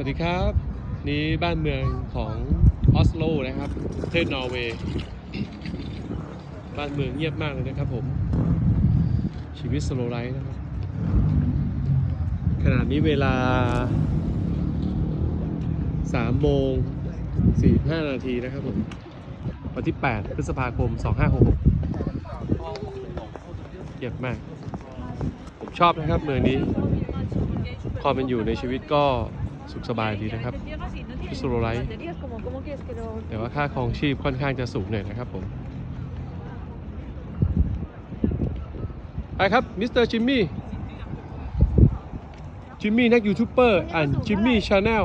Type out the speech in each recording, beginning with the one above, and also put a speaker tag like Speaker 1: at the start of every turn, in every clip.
Speaker 1: วัสดีครับ นี่บ้านเมืองของออสโลนะครับประเทศนอร์เวย์บ้านเมืองเงียบมากเลยนะครับผม ชีวิตสโลไลฟ์นะครับ ขณะนี้เวลา3โมง45นาทีนะครับผม วันที่ 8 พฤษภาคม 2566เงียบมาก ผมชอบนะครับเมืองนี้ความเป็นอยู่ในชีวิตก็ สุขสบายดีนะครับ
Speaker 2: Pues
Speaker 1: solo la hay.
Speaker 2: Como, ¿Cómo quieres que lo.?
Speaker 1: แต่ว่าค่าครองชีพค่อนข้างจะสูงหน่อยนะครับผมไปครับมิสเตอร์จิมมี่จิมมี่นักยูทูบเบอร์อ่านจิมมี่ชาแนล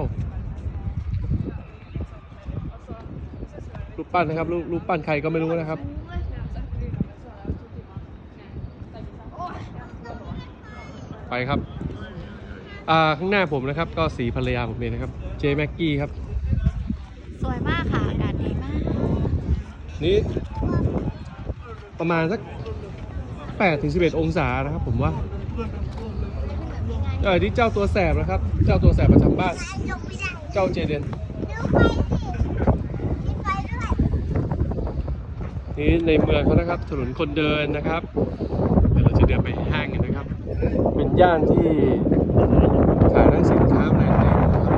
Speaker 1: รูปปั้นนะครับรูปปั้นใครก็ไม่รู้นะครับไปครับ ข้างหน้าผมนะครับ ก็สีภรรยาผมเองนะครับ เจแม็กกี้ครับ
Speaker 3: สวยมากค่ะอากาศดีมาก
Speaker 1: นี่ประมาณสัก8ถึง11 องศานะครับผมว่าเออนี่เจ้าตัวแสบนะครับ เจ้าตัวแสบประจำบ้าน เจ้าเจเดนนี่ในเมืองเขานะครับ ถนนคนเดินนะครับ เดี๋ยวเราจะเดินไปห้างกันนะครับ เป็นย่านที่ ขายทั้งสินค้าแบรนด์เนมนะครับ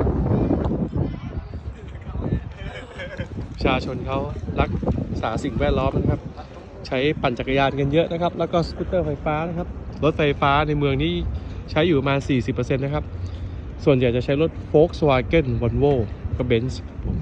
Speaker 1: ประชาชนเขารักษาสิ่งแวดล้อมนะครับ ใช้ปั่นจักรยานกันเยอะนะครับ แล้วก็สกูตเตอร์ไฟฟ้านะครับ รถไฟฟ้าในเมืองนี้ใช้อยู่ประมาณ 40%นะครับ ส่วนใหญ่จะใช้รถ Volkswagen Volvo กับ Benz ครับผม